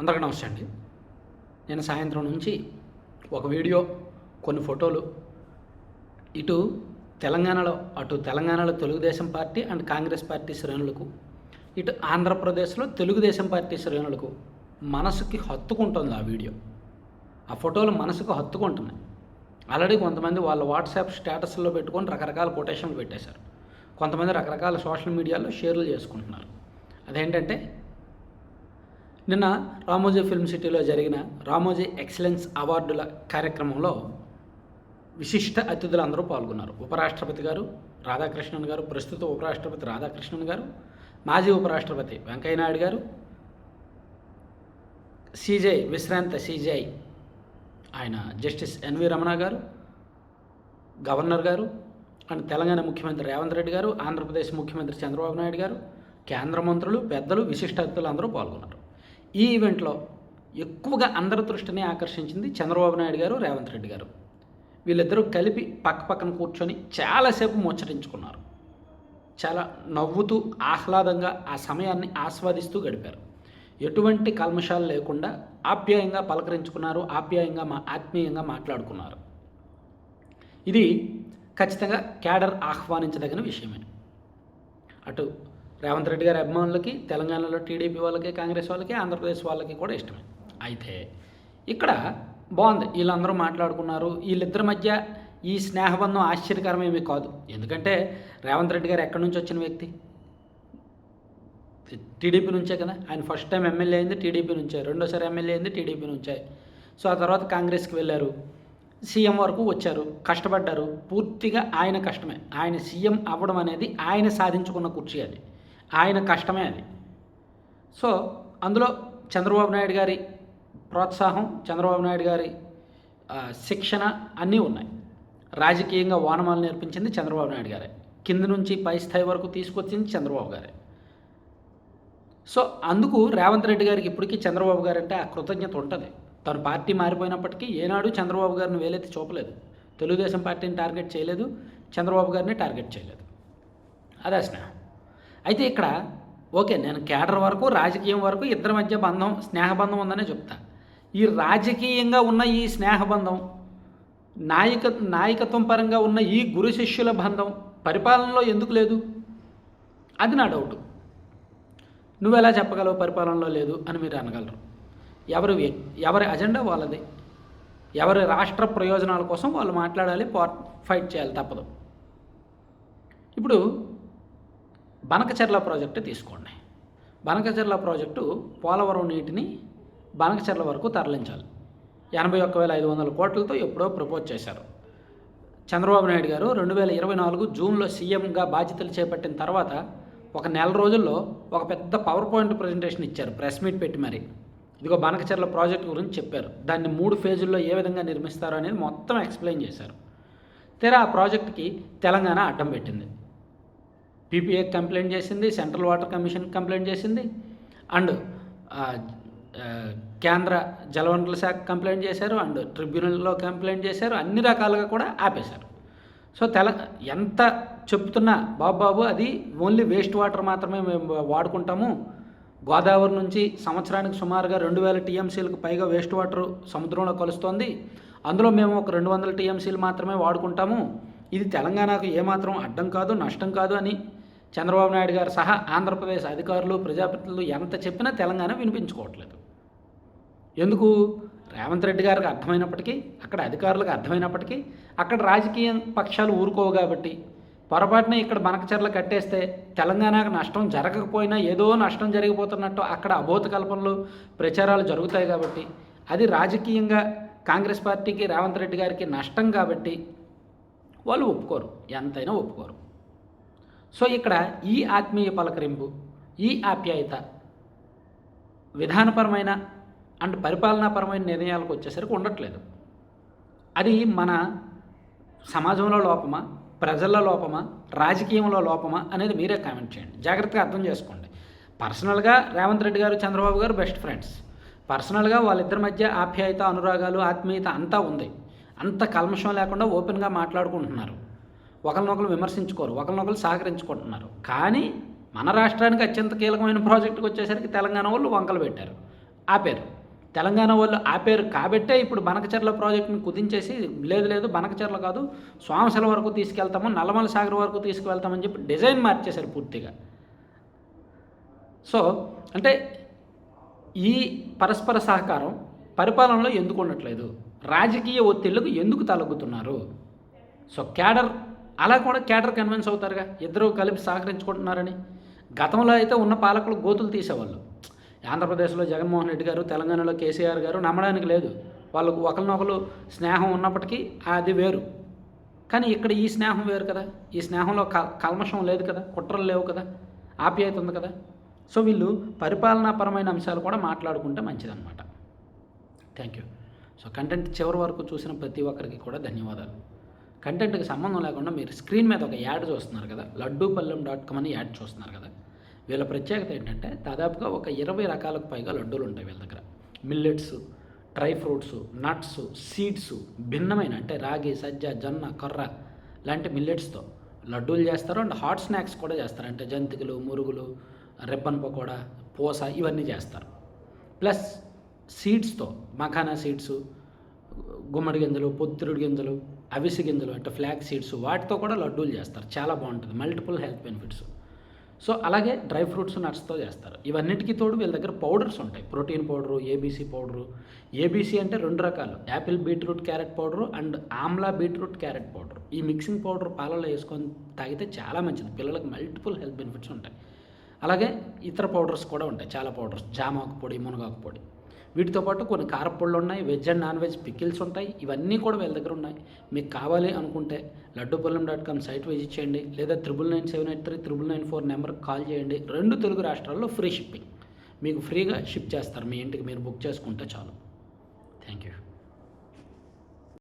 అందరికీ నమస్తే అండి. నేను సాయంత్రం నుంచి ఒక వీడియో కొన్ని ఫోటోలు ఇటు తెలంగాణలో అటు తెలంగాణలో Telugu Desam party and Congress party శ్రేణులకు ఇటు ఆంధ్రప్రదేశ్లో తెలుగుదేశం పార్టీ శ్రేణులకు మనసుకి హత్తుకుంటుంది ఆ వీడియో. ఆ ఫోటోలు మనసుకు హత్తుకుంటున్నాయి. ఆల్రెడీ కొంతమంది వాళ్ళ వాట్సాప్ స్టేటస్లో పెట్టుకొని రకరకాల కొటేషన్లు పెట్టేశారు. కొంతమంది రకరకాల సోషల్ మీడియాలో షేర్లు చేసుకుంటున్నారు. అదేంటంటే నిన్న రామోజీ ఫిల్మ్ సిటీలో జరిగిన రామోజీ ఎక్సలెన్స్ అవార్డుల కార్యక్రమంలో విశిష్ట అతిథులు అందరూ పాల్గొన్నారు. ఉపరాష్ట్రపతి గారు రాధాకృష్ణన్ గారు ప్రస్తుత ఉపరాష్ట్రపతి రాధాకృష్ణన్ గారు మాజీ ఉపరాష్ట్రపతి వెంకయ్యనాయుడు గారు సిజే విశ్రాంత సిజే ఆయన జస్టిస్ ఎన్వి రమణ గారు గవర్నర్ గారు అండ్ తెలంగాణ ముఖ్యమంత్రి రేవంత్ రెడ్డి గారు ఆంధ్రప్రదేశ్ ముఖ్యమంత్రి చంద్రబాబు నాయుడు గారు కేంద్ర మంత్రులు పెద్దలు విశిష్ట అతిథులు అందరూ పాల్గొన్నారు. ఈ ఈవెంట్లో ఎక్కువగా అందరి దృష్టిని ఆకర్షించింది చంద్రబాబు నాయుడు గారు రేవంత్ రెడ్డి గారు. వీళ్ళిద్దరూ కలిపి పక్క పక్కన కూర్చొని చాలాసేపు ముచ్చరించుకున్నారు చాలా నవ్వుతూ ఆహ్లాదంగా ఆ సమయాన్ని ఆస్వాదిస్తూ గడిపారు. ఎటువంటి కల్మషాలు లేకుండా ఆప్యాయంగా పలకరించుకున్నారు ఆప్యాయంగా మా ఆత్మీయంగా మాట్లాడుకున్నారు. ఇది ఖచ్చితంగా క్యాడర్ ఆహ్వానించదగిన విషయమే. అటు రేవంత్ రెడ్డి గారి అభిమానులకి తెలంగాణలో టీడీపీ వాళ్ళకి కాంగ్రెస్ వాళ్ళకి ఆంధ్రప్రదేశ్ వాళ్ళకి కూడా ఇష్టమే. అయితే ఇక్కడ బాగుంది. వీళ్ళందరూ మాట్లాడుకున్నారు. వీళ్ళిద్దరి మధ్య ఈ స్నేహబంధం ఆశ్చర్యకరమేమీ కాదు. ఎందుకంటే రేవంత్ రెడ్డి గారు ఎక్కడి నుంచి వచ్చిన వ్యక్తి? టీడీపీ నుంచే కదా. ఆయన ఫస్ట్ టైం ఎమ్మెల్యే అయింది టీడీపీ నుంచే. రెండోసారి ఎమ్మెల్యే అయింది టీడీపీ నుంచే. సో ఆ తర్వాత కాంగ్రెస్కి వెళ్ళారు. సీఎం వరకు వచ్చారు. కష్టపడ్డారు. పూర్తిగా ఆయన కష్టమే. ఆయన సీఎం అవ్వడం అనేది ఆయన సాధించుకున్న కుర్చీ అది. ఆయన కష్టమే అది. సో అందులో చంద్రబాబు నాయుడు గారి ప్రోత్సాహం చంద్రబాబు నాయుడు గారి శిక్షణ అన్నీ ఉన్నాయి. రాజకీయంగా వానమాలు నేర్పించింది చంద్రబాబు నాయుడు గారే. కింద నుంచి పై స్థాయి వరకు తీసుకొచ్చింది చంద్రబాబు గారే. సో అందుకు రేవంత్ రెడ్డి గారికి ఇప్పటికీ చంద్రబాబు గారు అంటే ఆ కృతజ్ఞత ఉంటుంది. తన పార్టీ మారిపోయినప్పటికీ ఏనాడు చంద్రబాబు గారిని వేలెత్తి చూపలేదు. తెలుగుదేశం పార్టీని టార్గెట్ చేయలేదు చంద్రబాబు గారిని టార్గెట్ చేయలేదు. అదే స్నేహం. అయితే ఇక్కడ ఓకే నేను కేడర్ వరకు రాజకీయం వరకు ఇద్దరి మధ్య బంధం స్నేహబంధం ఉందనే చెప్తా. ఈ రాజకీయంగా ఉన్న ఈ స్నేహబంధం నాయక నాయకత్వం పరంగా ఉన్న ఈ గురు శిష్యుల బంధం పరిపాలనలో ఎందుకు లేదు? అది నా డౌట్. నువ్వు ఎలా చెప్పగలవు పరిపాలనలో లేదు అని మీరు అనగలరు. ఎవరు ఎవరి అజెండా వాళ్ళది. ఎవరి రాష్ట్ర ప్రయోజనాల కోసం వాళ్ళు మాట్లాడాలి పో ఫైట్ చేయాలి తప్పదు. ఇప్పుడు బనకచెర్ల ప్రాజెక్టు తీసుకోండి. బనకచెర్ల ప్రాజెక్టు పోలవరం నీటిని బనకచెర్ల వరకు తరలించాలి. ఎనభై ఒక్క వేల ఐదు వందల కోట్లతో ఎప్పుడో ప్రపోజ్ చేశారు. చంద్రబాబు నాయుడు గారు రెండు వేల ఇరవై నాలుగు జూన్లో సీఎంగా బాధ్యతలు చేపట్టిన తర్వాత ఒక నెల రోజుల్లో ఒక పెద్ద పవర్ పాయింట్ ప్రజెంటేషన్ ఇచ్చారు ప్రెస్ మీట్ పెట్టి మరి. ఇదిగో బనకచెర్ల ప్రాజెక్ట్ గురించి చెప్పారు. దాన్ని మూడు ఫేజుల్లో ఏ విధంగా నిర్మిస్తారు అనేది మొత్తం ఎక్స్ప్లెయిన్ చేశారు. తీరా ఆ ప్రాజెక్ట్కి తెలంగాణ అడ్డం పెట్టింది. పీపీఏ కంప్లైంట్ చేసింది సెంట్రల్ వాటర్ కమిషన్ కంప్లైంట్ చేసింది. అండ్ కేంద్ర జలవనరుల శాఖ కంప్లైంట్ చేశారు అండ్ ట్రిబ్యునల్లో కంప్లైంట్ చేశారు అన్ని రకాలుగా కూడా ఆపేశారు. సో తెల ఎంత చెప్తున్నా బాబు బాబు అది ఓన్లీ వేస్ట్ వాటర్ మాత్రమే మేము వాడుకుంటాము. గోదావరి నుంచి సంవత్సరానికి సుమారుగా రెండు వేల టీఎంసీలకు పైగా వేస్ట్ వాటర్ సముద్రంలో కలుస్తోంది. అందులో మేము ఒక రెండు వందల టీఎంసీలు మాత్రమే వాడుకుంటాము. ఇది తెలంగాణకు ఏమాత్రం అడ్డం కాదు నష్టం కాదు అని చంద్రబాబు నాయుడు గారు సహా ఆంధ్రప్రదేశ్ అధికారులు ప్రజాప్రతినిధులు ఎంత చెప్పినా తెలంగాణ వినిపించుకోవట్లేదు. ఎందుకు? రేవంత్ రెడ్డి గారికి అర్థమైనప్పటికీ అక్కడ అధికారులకు అర్థమైనప్పటికీ అక్కడ రాజకీయ పక్షాలు ఊరుకోవు కాబట్టి పొరపాటున ఇక్కడ మనకచర్ల కట్టేస్తే తెలంగాణకు నష్టం జరగకపోయినా ఏదో నష్టం జరిగిపోతున్నట్టు అక్కడ అబోధ కల్పనలు ప్రచారాలు జరుగుతాయి కాబట్టి అది రాజకీయంగా కాంగ్రెస్ పార్టీకి రేవంత్ రెడ్డి గారికి నష్టం కాబట్టి వాళ్ళు ఒప్పుకోరు. ఎంతైనా ఒప్పుకోరు. సో ఇక్కడ ఈ ఆత్మీయ పలకరింపు ఈ ఆప్యాయత విధానపరమైన అండ్ పరిపాలనాపరమైన నిర్ణయాలకు వచ్చేసరికి ఉండట్లేదు. అది మన సమాజంలో లోపమా ప్రజల లోపమా రాజకీయంలో లోపమా అనేది మీరే కామెంట్ చేయండి. జాగ్రత్తగా అర్థం చేసుకోండి. పర్సనల్గా రేవంత్ రెడ్డి గారు చంద్రబాబు గారు బెస్ట్ ఫ్రెండ్స్. పర్సనల్గా వాళ్ళిద్దరి మధ్య ఆప్యాయత అనురాగాలు ఆత్మీయత అంతా ఉంది. అంత కల్మషం లేకుండా ఓపెన్గా మాట్లాడుకుంటున్నారు. ఒకరినొకరు విమర్శించుకోరు ఒకరినొకరు సహకరించుకుంటున్నారు. కానీ మన రాష్ట్రానికి అత్యంత కీలకమైన ప్రాజెక్టుకి వచ్చేసరికి తెలంగాణ వాళ్ళు వంకలు పెట్టారు. ఆపారు. తెలంగాణ వాళ్ళు ఆపారు కాబట్టే ఇప్పుడు బనకచెర్ల ప్రాజెక్టుని కుదించేసి లేదు లేదు బనకచెర్ల కాదు స్వామశల వరకు తీసుకెళ్తాము నల్లమల సాగర్ వరకు తీసుకువెళ్తామని చెప్పి డిజైన్ మార్చేశారు పూర్తిగా. సో అంటే ఈ పరస్పర సహకారం పరిపాలనలో ఎందుకు ఉండట్లేదు? రాజకీయ ఒత్తిళ్ళకు ఎందుకు తలగుతున్నారు సో క్యాడర్ అలా కూడా కేటర్ కన్విన్స్ అవుతారుగా. ఇద్దరు కలిపి సహకరించుకుంటున్నారని. గతంలో అయితే ఉన్న పాలకులు గోతులు తీసేవాళ్ళు. ఆంధ్రప్రదేశ్లో జగన్మోహన్ రెడ్డి గారు తెలంగాణలో కేసీఆర్ గారు నమ్మడానికి లేదు. వాళ్ళకు ఒకరినొకరు స్నేహం ఉన్నప్పటికీ అది వేరు. కానీ ఇక్కడ ఈ స్నేహం వేరు కదా. ఈ స్నేహంలో క కల్మషం లేదు కదా. కుట్రలు లేవు కదా. ఆప్యాయత ఉంది కదా. సో వీళ్ళు పరిపాలనాపరమైన అంశాలు కూడా మాట్లాడుకుంటే మంచిదన్నమాట. Thank you. సో కంటెంట్ చివరి వరకు చూసిన ప్రతి ఒక్కరికి కూడా ధన్యవాదాలు. కంటెంట్కి సంబంధం లేకుండా మీరు స్క్రీన్ మీద ఒక యాడ్ చూస్తున్నారు కదా లడ్డూపల్లెం డాట్ కామ్ అని యాడ్ చూస్తున్నారు కదా వీళ్ళ ప్రత్యేకత ఏంటంటే దాదాపుగా ఒక ఇరవై రకాలకు పైగా లడ్డూలు ఉంటాయి వీళ్ళ దగ్గర. Millets dry fruits nuts seeds భిన్నమైన అంటే రాగి సజ్జ జొన్న కొర్ర లాంటి మిల్లెట్స్తో లడ్డూలు చేస్తారు అండ్ హాట్ స్నాక్స్ కూడా చేస్తారు. అంటే జంతికలు మురుగులు రెబ్బన్ పకోడా పూస ఇవన్నీ చేస్తారు. ప్లస్ సీడ్స్తో మఖానా సీడ్స్ గుమ్మడి గింజలు పొత్తిరుడు గింజలు అవిసి గింజలు అంటే ఫ్లాక్ సీడ్స్ వాటితో కూడా లడ్డూలు చేస్తారు. చాలా బాగుంటుంది. Multiple health benefits. సో అలాగే డ్రై ఫ్రూట్స్ నట్స్తో చేస్తారు. ఇవన్నిటికీ తోడు వీళ్ళ దగ్గర పౌడర్స్ ఉంటాయి. Protein powder ABC powder. ABC అంటే రెండు రకాలు. Apple beetroot carrot powder and amla beetroot carrot powder. ఈ మిక్సింగ్ పౌడర్ పాలలో వేసుకొని తాగితే చాలా మంచిది. పిల్లలకు మల్టిపుల్ హెల్త్ బెనిఫిట్స్ ఉంటాయి. అలాగే ఇతర పౌడర్స్ కూడా ఉంటాయి. చాలా పౌడర్స్. జామాకు పొడి మునగాకు పొడి. వీటితో పాటు కొన్ని కారపళ్ళు ఉన్నాయి veg and non veg pickles ఉంటాయి ఇవన్నీ కూడా వీళ్ళ దగ్గర ఉన్నాయి. మీకు కావాలి అనుకుంటే Laddupallam dot com site visit చేయండి లేదా triple nine seven eight three triple nine four నెంబర్కి కాల్ చేయండి. రెండు తెలుగు రాష్ట్రాల్లో ఫ్రీ షిప్పింగ్. మీకు ఫ్రీగా షిప్ చేస్తారు మీ ఇంటికి మీరు బుక్ చేసుకుంటే చాలు. Thank you.